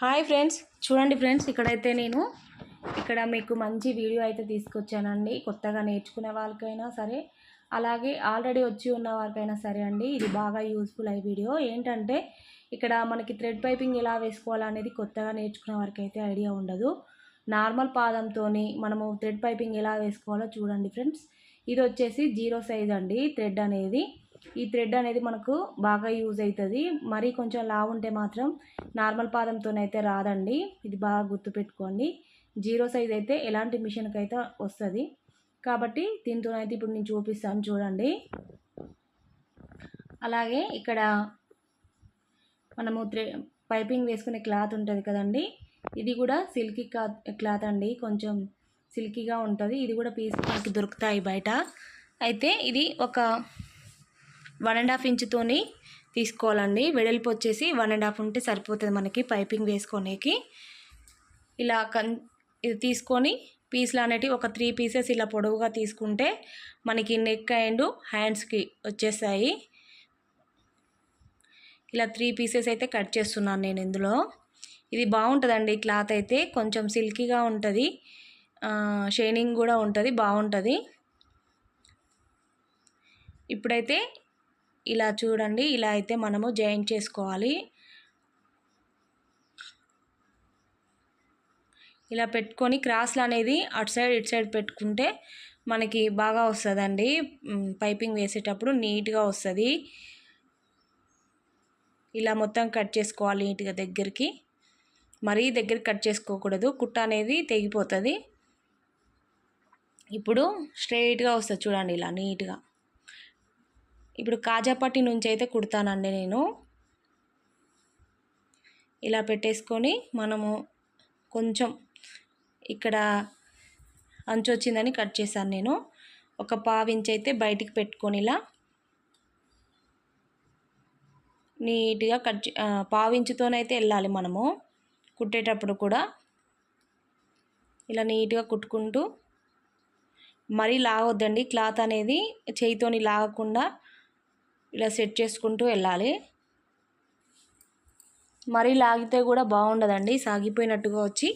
Hi friends. చూడండి friends ఇక్కడైతే నేను ఇక్కడ మీకు మంచి వీడియో అయితే తీసుకొచ్చానండి. కొత్తగా నేర్చుకునే వాళ్ళకైనా సరే అలాగే ఆల్రెడీ వచ్చి ఉన్న వారికైనా సరే అండి ఇది బాగా యూస్ఫుల్ అయ్యే వీడియో. ఏంటంటే ఇక్కడ మనకి థ్రెడ్ పైపింగ్ ఎలా వేసుకోవాలనేది కొత్తగా నేర్చుకునే వారికి అయితే ఐడియా ఉండదు. నార్మల్ పాదంతో మనము థ్రెడ్ పైపింగ్ ఎలా వేసుకోవాలో చూడండి ఫ్రెండ్స్. ఇది వచ్చేసి జీరో సైజ్ అండి థ్రెడ్ అనేది. ఈ థ్రెడ్ అనేది మనకు బాగా యూజ్ అవుతుంది మరీ కొంచెం లావు ఉంటే మాత్రం నార్మల్ పాదంతోనైతే రాదండి. ఇది బాగా గుర్తుపెట్టుకోండి జీరో సైజ్ అయితే ఎలాంటి మిషన్కి అయితే వస్తుంది. కాబట్టి దీంతోనైతే ఇప్పుడు నేను చూపిస్తాను చూడండి. అలాగే ఇక్కడ మనము త్రె పైపింగ్ వేసుకునే క్లాత్ ఉంటుంది కదండి. ఇది కూడా సిల్కీ క్లాత్ క్లాత్ అండి. కొంచెం సిల్కీగా ఉంటుంది. ఇది కూడా పీస్ మనకి దొరుకుతాయి బయట. అయితే ఇది ఒక వన్ అండ్ హాఫ్ ఇంచుతోని తీసుకోవాలండి. వెడల్పు వచ్చేసి వన్ అండ్ హాఫ్ ఉంటే సరిపోతుంది మనకి పైపింగ్ వేసుకోనేకి. ఇలా కన్ ఇది తీసుకొని పీసులు అనేటివి ఒక త్రీ పీసెస్ ఇలా పొడవుగా తీసుకుంటే మనకి నెక్ అండ్ హ్యాండ్స్కి వచ్చేసాయి. ఇలా త్రీ పీసెస్ అయితే కట్ చేస్తున్నాను నేను ఇందులో. ఇది బాగుంటుందండి క్లాత్ అయితే. కొంచెం సిల్కీగా ఉంటుంది. షైనింగ్ కూడా ఉంటుంది. బాగుంటుంది. ఇప్పుడైతే ఇలా చూడండి ఇలా అయితే మనము జాయిన్ చేసుకోవాలి. ఇలా పెట్టుకొని క్రాస్లు అనేది అటు సైడ్ ఇటు సైడ్ పెట్టుకుంటే మనకి బాగా వస్తుందండి. పైపింగ్ వేసేటప్పుడు నీట్గా వస్తుంది. ఇలా మొత్తం కట్ చేసుకోవాలి నీట్గా దగ్గరికి. మరీ దగ్గరికి కట్ చేసుకోకూడదు. కుట్ట అనేది తెగిపోతుంది. ఇప్పుడు స్ట్రైట్గా వస్తుంది చూడండి ఇలా నీట్గా. ఇప్పుడు కాజాపట్టి నుంచి అయితే కుడతానండి నేను. ఇలా పెట్టేసుకొని మనము కొంచెం ఇక్కడ అంచు వచ్చిందని కట్ చేశాను నేను. ఒక పావించి అయితే బయటికి పెట్టుకొని ఇలా నీట్గా కట్ పావించుతోనైతే వెళ్ళాలి మనము కుట్టేటప్పుడు కూడా. ఇలా నీట్గా కుట్టుకుంటూ మరీ లాగొద్దండి. క్లాత్ అనేది చేయితోని లాగకుండా ఇలా సెట్ చేసుకుంటూ వెళ్ళాలి. మరీ లాగితే కూడా బాగుండదండి. సాగిపోయినట్టుగా వచ్చి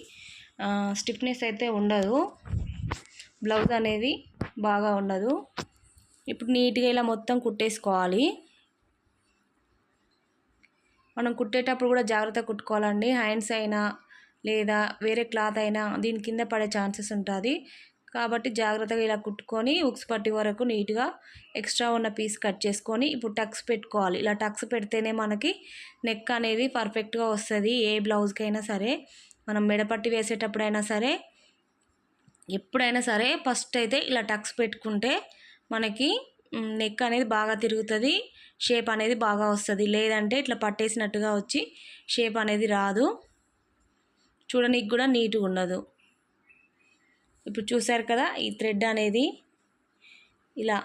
స్టిఫ్నెస్ అయితే ఉండదు. బ్లౌజ్ అనేది బాగా ఉండదు. ఇప్పుడు నీట్గా ఇలా మొత్తం కుట్టేసుకోవాలి. మనం కుట్టేటప్పుడు కూడా జాగ్రత్త కుట్టుకోవాలండి. హ్యాండ్స్ అయినా లేదా వేరే క్లాత్ అయినా దీని కింద పడే ఛాన్సెస్ ఉంటుంది. కాబట్టి జాగ్రత్తగా ఇలా కుట్టుకొని ఉక్స్ పట్టి వరకు నీట్గా ఎక్స్ట్రా ఉన్న పీస్ కట్ చేసుకొని ఇప్పుడు టక్స్ పెట్టుకోవాలి. ఇలా టక్స్ పెడితేనే మనకి నెక్ అనేది పర్ఫెక్ట్గా వస్తుంది. ఏ బ్లౌజ్కైనా సరే మనం మెడపట్టి వేసేటప్పుడైనా సరే ఎప్పుడైనా సరే ఫస్ట్ అయితే ఇలా టక్స్ పెట్టుకుంటే మనకి నెక్ అనేది బాగా తిరుగుతుంది షేప్ అనేది బాగా వస్తుంది. లేదంటే ఇట్లా పట్టేసినట్టుగా వచ్చి షేప్ అనేది రాదు. చూడనీకి కూడా నీట్గా ఉండదు. ఇప్పుడు చూసారు కదా ఈ థ్రెడ్ అనేది ఇలా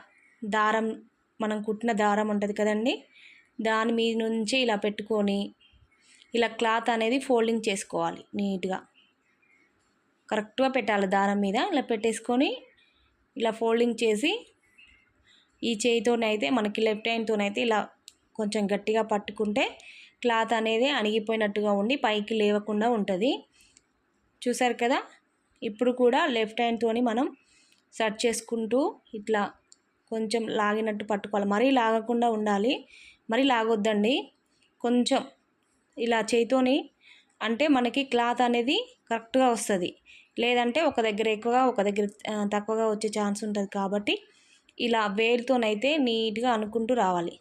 దారం మనం కుట్టిన దారం ఉంటుంది కదండి. దాని మీద నుంచి ఇలా పెట్టుకొని ఇలా క్లాత్ అనేది ఫోల్డింగ్ చేసుకోవాలి నీట్గా. కరెక్ట్గా పెట్టాలి దారం మీద ఇలా పెట్టేసుకొని ఇలా ఫోల్డింగ్ చేసి ఈ చేయితోనైతే మనకి లెఫ్ట్ హ్యాండ్తోనైతే ఇలా కొంచెం గట్టిగా పట్టుకుంటే క్లాత్ అనేది అణిగిపోయినట్టుగా ఉండి పైకి లేవకుండా ఉంటుంది. చూసారు కదా ఇప్పుడు కూడా లెఫ్ట్ హ్యాండ్తోని మనం సెట్ చేసుకుంటూ ఇట్లా కొంచెం లాగినట్టు పట్టుకోవాలి. మరీ లాగకుండా ఉండాలి. మరీ లాగొద్దండి. కొంచెం ఇలా చేయితోని అంటే మనకి క్లాత్ అనేది కరెక్ట్గా వస్తుంది. లేదంటే ఒక దగ్గర ఎక్కువగా ఒక దగ్గర తక్కువగా వచ్చే ఛాన్స్ ఉంటుంది కాబట్టి ఇలా వేలుతోనైతే నీట్గా అనుకుంటూ రావాలి.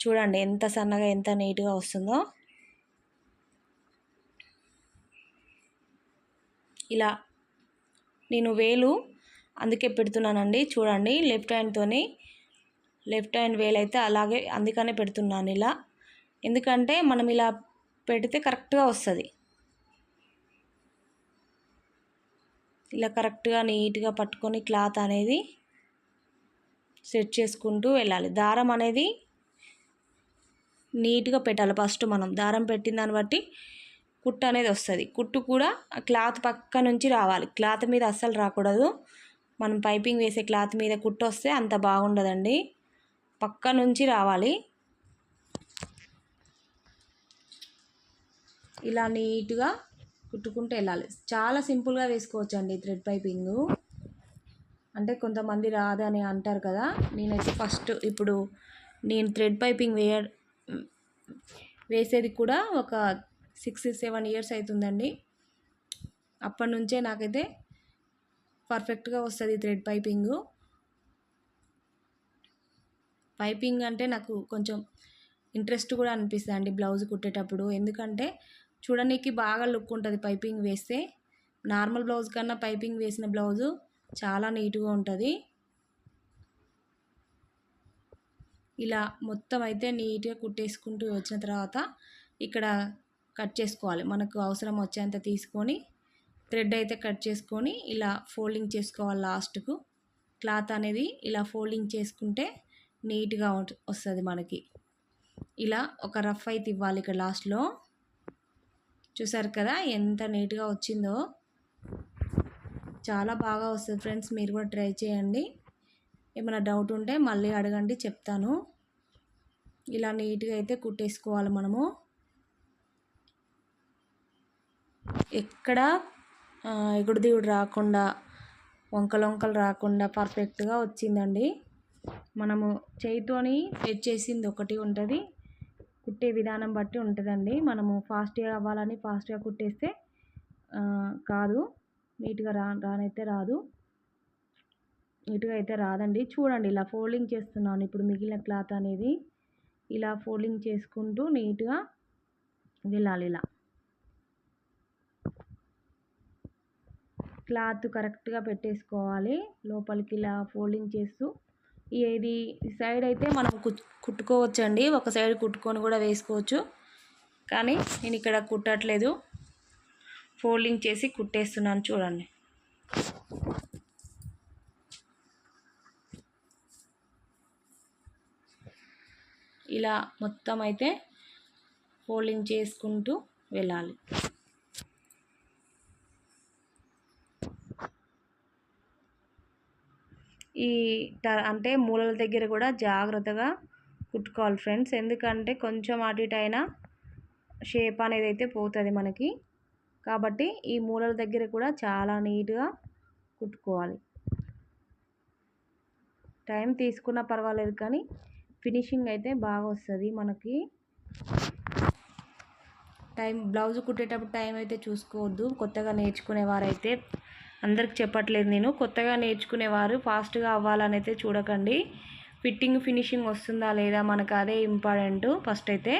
చూడండి ఎంత సన్నగా ఎంత నీట్గా వస్తుందో. ఇలా నేను వేలు అందుకే పెడుతున్నానండి. చూడండి లెఫ్ట్ హ్యాండ్తోని లెఫ్ట్ హ్యాండ్ వేలు అయితే అలాగే అందుకనే పెడుతున్నాను ఇలా. ఎందుకంటే మనం ఇలా పెడితే కరెక్ట్గా వస్తుంది. ఇలా కరెక్ట్గా నీట్గా పట్టుకొని క్లాత్ అనేది సెట్ చేసుకుంటూ వెళ్ళాలి. దారం అనేది నీట్గా పెట్టాలి ఫస్ట్ మనం. దారం పెట్టిన దాన్ని బట్టి కుట్టు అనేది వస్తుంది. కుట్టు కూడా క్లాత్ పక్క నుంచి రావాలి. క్లాత్ మీద అస్సలు రాకూడదు. మనం పైపింగ్ వేసే క్లాత్ మీద కుట్టు వస్తే అంత బాగుండదండి. పక్క నుంచి రావాలి. ఇలా నీట్గా కుట్టుకుంటూ వెళ్ళాలి. చాలా సింపుల్గా వేసుకోవచ్చు అండి థ్రెడ్ పైపింగు. అంటే కొంతమంది రాదని అంటారు కదా. నేనైతే ఫస్ట్ ఇప్పుడు నేను థ్రెడ్ పైపింగ్ వేయ వేసేది కూడా ఒక సిక్స్ సెవెన్ ఇయర్స్ అవుతుందండి అప్పటి నుంచే నాకైతే పర్ఫెక్ట్గా వస్తుంది థ్రెడ్ పైపింగ్. పైపింగ్ అంటే నాకు కొంచెం ఇంట్రెస్ట్ కూడా అనిపిస్తుంది అండి బ్లౌజ్ కుట్టేటప్పుడు. ఎందుకంటే చూడడానికి బాగా లుక్ ఉంటుంది పైపింగ్ వేస్తే. నార్మల్ బ్లౌజ్ కన్నా పైపింగ్ వేసిన బ్లౌజు చాలా నీట్గా ఉంటుంది. ఇలా మొత్తం అయితే నీట్గా కుట్టేసుకుంటూ వచ్చిన తర్వాత ఇక్కడ కట్ చేసుకోవాలి. మనకు అవసరం వచ్చేంత తీసుకొని థ్రెడ్ అయితే కట్ చేసుకొని ఇలా ఫోల్డింగ్ చేసుకోవాలి లాస్ట్కు. క్లాత్ అనేది ఇలా ఫోల్డింగ్ చేసుకుంటే నీట్గా వస్తుంది మనకి. ఇలా ఒక రఫ్ అయితే ఇవ్వాలి ఇక్కడ లాస్ట్లో. చూసారు కదా ఎంత నీట్గా వచ్చిందో. చాలా బాగా వస్తుంది ఫ్రెండ్స్ మీరు కూడా ట్రై చేయండి. ఏమైనా డౌట్ ఉంటే మళ్ళీ అడగండి చెప్తాను. ఇలా నీట్గా అయితే కుట్టేసుకోవాలి మనము. ఎక్కడ ఎగుడు దిగుడు రాకుండా వంకలు వంకలు రాకుండా పర్ఫెక్ట్గా వచ్చిందండి. మనము చేయితోని సెట్ చేసింది ఒకటి ఉంటుంది. కుట్టే విధానం బట్టి ఉంటుందండి. మనము ఫాస్ట్గా అవ్వాలని ఫాస్ట్గా కుట్టేస్తే కాదు. నీట్గా రా రానైతే రాదు. నీట్గా అయితే రాదండి. చూడండి ఇలా ఫోల్డింగ్ చేస్తున్నాను. ఇప్పుడు మిగిలిన క్లాత్ అనేది ఇలా ఫోల్డింగ్ చేసుకుంటూ నీట్గా వెళ్ళాలి ఇలా. క్లాత్ కరెక్ట్గా పెట్టేసుకోవాలి. లోపలికి ఇలా ఫోల్డింగ్ చేస్తూ. ఇది సైడ్ అయితే మనం కుట్టుకోవచ్చండి. ఒక సైడ్ కుట్టుకొని కూడా వేసుకోవచ్చు. కానీ నేను ఇక్కడ కుట్టట్లేదు. ఫోల్డింగ్ చేసి కుట్టేస్తున్నాను చూడండి. ఇలా మొత్తం అయితే ఫోల్డింగ్ చేసుకుంటూ వెళ్ళాలి. ఈ అంటే మూలల దగ్గర కూడా జాగ్రత్తగా కుట్టుకోవాలి ఫ్రెండ్స్. ఎందుకంటే కొంచెం అటు ఇటు అయినా షేప్ అనేది అయితే పోతుంది మనకి. కాబట్టి ఈ మూలల దగ్గర కూడా చాలా నీట్గా కుట్టుకోవాలి. టైం తీసుకున్నా పర్వాలేదు కానీ ఫినిషింగ్ అయితే బాగా వస్తుంది మనకి. టైం బ్లౌజ్ కుట్టేటప్పుడు టైం అయితే చూసుకోవద్దు. కొత్తగా నేర్చుకునేవారైతే అందరికి చెప్పట్లేదు నేను. కొత్తగా నేర్చుకునేవారు ఫాస్ట్గా అవ్వాలని అయితే చూడకండి. ఫిట్టింగ్ ఫినిషింగ్ వస్తుందా లేదా మనకు అదే ఇంపార్టెంట్ ఫస్ట్ అయితే.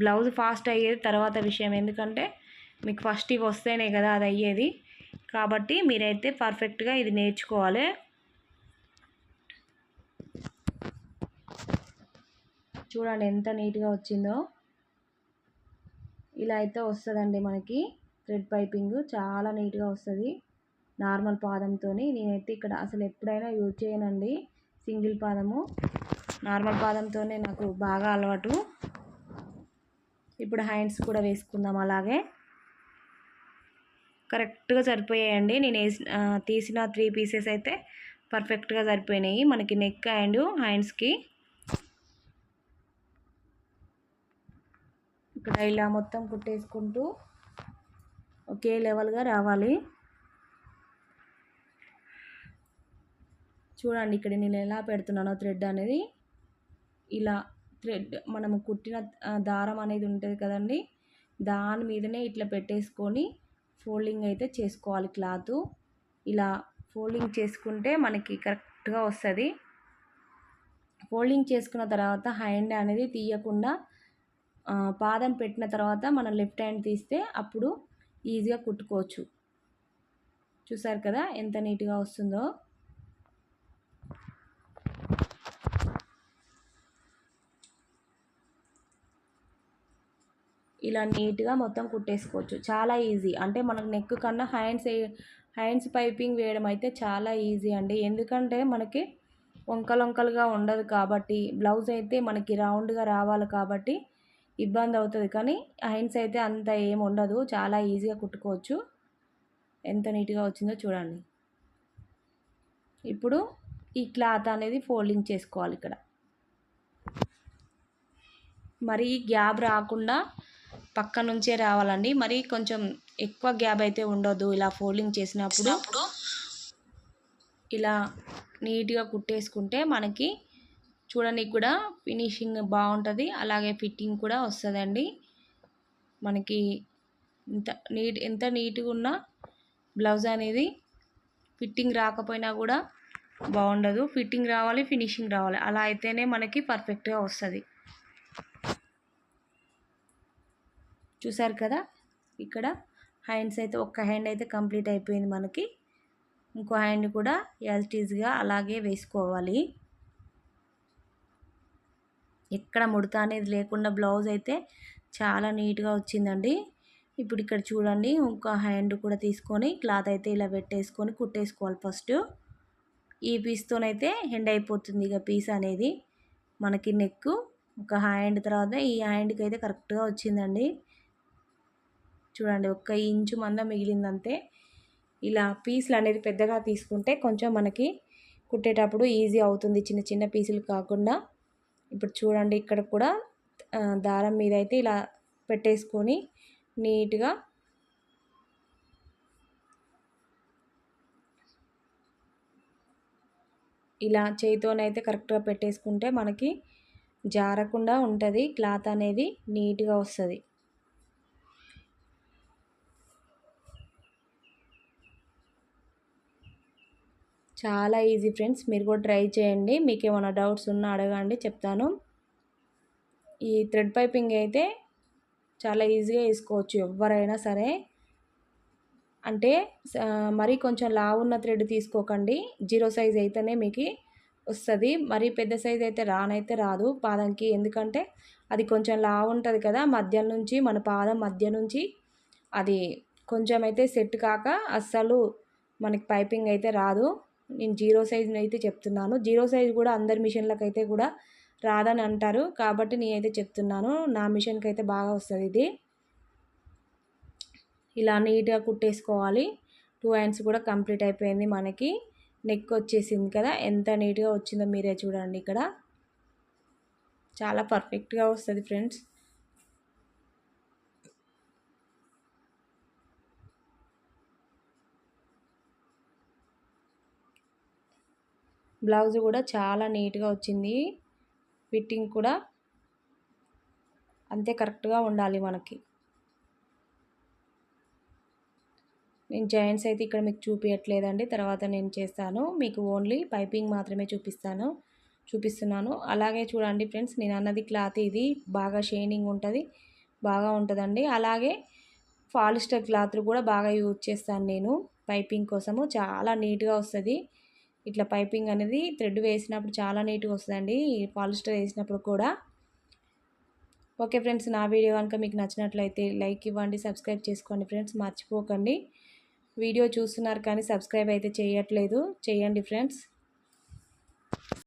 బ్లౌజ్ ఫాస్ట్ అయ్యేది తర్వాత విషయం. ఎందుకంటే మీకు ఫస్ట్ ఇవి వస్తేనే కదా అది అయ్యేది. కాబట్టి మీరైతే పర్ఫెక్ట్గా ఇది నేర్చుకోవాలి. చూడండి ఎంత నీట్గా వచ్చిందో. ఇలా అయితే వస్తుందండి మనకి. థ్రెడ్ పైపింగ్ చాలా నీట్గా వస్తుంది. నార్మల్ పాదంతో నేనైతే ఇక్కడ అసలు ఎప్పుడైనా యూజ్ చేయనండి. సింగిల్ పాదము. నార్మల్ పాదంతోనే నాకు బాగా అలవాటు. ఇప్పుడు హ్యాండ్స్ కూడా వేసుకుందాం అలాగే. కరెక్ట్గా సరిపోయాయండి. నేను వేసిన తీసిన త్రీ పీసెస్ అయితే పర్ఫెక్ట్గా సరిపోయినాయి. మనకి నెక్ అండ్ హ్యాండ్స్కి. ఇక్కడ ఇలా మొత్తం కుట్టేసుకుంటూ ఒకే లెవెల్గా రావాలి. చూడండి ఇక్కడ నేను ఎలా పెడుతున్నానో థ్రెడ్ అనేది. ఇలా థ్రెడ్ మనం కుట్టిన దారం అనేది ఉంటుంది కదండి. దాని మీదనే ఇట్లా పెట్టేసుకొని ఫోల్డింగ్ అయితే చేసుకోవాలి క్లాత్. ఇలా ఫోల్డింగ్ చేసుకుంటే మనకి కరెక్ట్గా వస్తుంది. ఫోల్డింగ్ చేసుకున్న తర్వాత హ్యాండ్ అనేది తీయకుండా పాదం పెట్టిన తర్వాత మనం లెఫ్ట్ హ్యాండ్ తీస్తే అప్పుడు ఈజీగా కుట్టుకోవచ్చు. చూసారు కదా ఎంత నీట్గా వస్తుందో. ఇలా నీట్గా మొత్తం కుట్టేసుకోవచ్చు. చాలా ఈజీ. అంటే మనకు నెక్ కన్నా హ్యాండ్స్ హ్యాండ్స్ పైపింగ్ వేయడం అయితే చాలా ఈజీ అండి. ఎందుకంటే మనకి వంకలు వంకలుగా ఉండదు కాబట్టి బ్లౌజ్ అయితే మనకి రౌండ్గా రావాలి కాబట్టి ఇబ్బంది అవుతుంది. కానీ హ్యాండ్స్ అయితే అంత ఏం ఉండదు. చాలా ఈజీగా కుట్టుకోవచ్చు. ఎంత నీట్గా వచ్చిందో చూడండి. ఇప్పుడు ఈ క్లాత్ అనేది ఫోల్డింగ్ చేసుకోవాలి ఇక్కడ. మరి గ్యాప్ రాకుండా పక్క నుంచే రావాలండి. మరి కొంచెం ఎక్కువ గ్యాప్ అయితే ఉండొద్దు. ఇలా ఫోల్డింగ్ చేసినప్పుడు ఇలా నీట్గా కుట్టేసుకుంటే మనకి చూడడానికి కూడా ఫినిషింగ్ బాగుంటుంది. అలాగే ఫిట్టింగ్ కూడా వస్తుందండి. మనకి ఇంత నీట్ ఎంత నీట్గా ఉన్నా బ్లౌజ్ అనేది ఫిట్టింగ్ రాకపోయినా కూడా బాగుండదు. ఫిట్టింగ్ రావాలి ఫినిషింగ్ రావాలి. అలా అయితేనే మనకి పర్ఫెక్ట్గా వస్తుంది. చూసారు కదా? ఇక్కడ హ్యాండ్స్ అయితే ఒక్క హ్యాండ్ అయితే కంప్లీట్ అయిపోయింది మనకి. ఇంకో హ్యాండ్ కూడా యాజిటీజ్గా అలాగే వేసుకోవాలి. ఎక్కడ ముడత అనేది లేకుండా బ్లౌజ్ అయితే చాలా నీట్గా వచ్చిందండి. ఇప్పుడు ఇక్కడ చూడండి ఇంకో హ్యాండ్ కూడా తీసుకొని క్లాత్ అయితే ఇలా పెట్టేసుకొని కుట్టేసుకోవాలి ఫస్ట్. ఈ పీస్తోనైతే హెండ్ అయిపోతుంది ఇక పీస్ అనేది. మనకి నెక్ ఒక హ్యాండ్ తర్వాత ఈ హ్యాండ్కి అయితే కరెక్ట్గా వచ్చిందండి. చూడండి ఒక్క ఇంచు మంద మిగిలిందంతే. ఇలా పీసులు అనేది పెద్దగా తీసుకుంటే కొంచెం మనకి కుట్టేటప్పుడు ఈజీ అవుతుంది చిన్న చిన్న పీసులు కాకుండా. ఇప్పుడు చూడండి ఇక్కడ కూడా దారం మీద అయితే ఇలా పెట్టేసుకొని నీట్గా ఇలా చేతితోనైతే కరెక్ట్గా పెట్టేసుకుంటే మనకి జారకుండా ఉంటుంది క్లాత్ అనేది నీట్గా వస్తుంది. చాలా ఈజీ ఫ్రెండ్స్. మీరు కూడా ట్రై చేయండి. మీకు ఏమైనా డౌట్స్ ఉన్నా అడగండి చెప్తాను. ఈ థ్రెడ్ పైపింగ్ అయితే చాలా ఈజీగా వేసుకోవచ్చు ఎవరైనా సరే. అంటే మరీ కొంచెం లావు ఉన్న థ్రెడ్ తీసుకోకండి. జీరో సైజ్ అయితేనే మీకు వస్తుంది. మరీ పెద్ద సైజ్ అయితే రానైతే రాదు పాదంకి. ఎందుకంటే అది కొంచెం లావు ఉంటుంది కదా మధ్య నుంచి మన పాదం మధ్య నుంచి. అది కొంచెం అయితే సెట్ కాక అస్సలు మనకి పైపింగ్ అయితే రాదు. నేను జీరో సైజుని అయితే చెప్తున్నాను. జీరో సైజ్ కూడా అందరి మిషన్లకు అయితే కూడా రాదని అంటారు. కాబట్టి నేనైతే చెప్తున్నాను. నా మిషన్కి అయితే బాగా వస్తుంది ఇది. ఇలా నీట్గా కుట్టేసుకోవాలి. టూ హ్యాండ్స్ కూడా కంప్లీట్ అయిపోయింది మనకి. నెక్ వచ్చేసింది కదా. ఎంత నీట్గా వచ్చిందో మీరే చూడండి ఇక్కడ. చాలా పర్ఫెక్ట్గా వస్తుంది ఫ్రెండ్స్. బ్లౌజ్ కూడా చాలా నీట్గా వచ్చింది. ఫిట్టింగ్ కూడా అంతే కరెక్ట్గా ఉండాలి మనకి. నేను జాయింట్స్ అయితే ఇక్కడ మీకు చూపించట్లేదండి తర్వాత నేను చేస్తాను. మీకు ఓన్లీ పైపింగ్ మాత్రమే చూపిస్తాను. చూపిస్తున్నాను. అలాగే చూడండి ఫ్రెండ్స్ నేను అన్నది క్లాత్ ఇది. బాగా షైనింగ్ ఉంటుంది. బాగా ఉంటుందండి. అలాగే పాలిస్టర్ క్లాత్లు కూడా బాగా యూజ్ చేస్తాను నేను. పైపింగ్ కోసము చాలా నీట్గా వస్తుంది. ఇట్లా పైపింగ్ అనేది థ్రెడ్ వేసినప్పుడు చాలా నీట్గా వస్తుందండి పాలిస్టర్ వేసినప్పుడు కూడా. ఓకే ఫ్రెండ్స్ నా వీడియో కనుక మీకు నచ్చినట్లయితే లైక్ ఇవ్వండి సబ్స్క్రైబ్ చేసుకోండి ఫ్రెండ్స్ మర్చిపోకండి. వీడియో చూస్తున్నారు కానీ సబ్స్క్రైబ్ అయితే చేయట్లేదు చేయండి ఫ్రెండ్స్.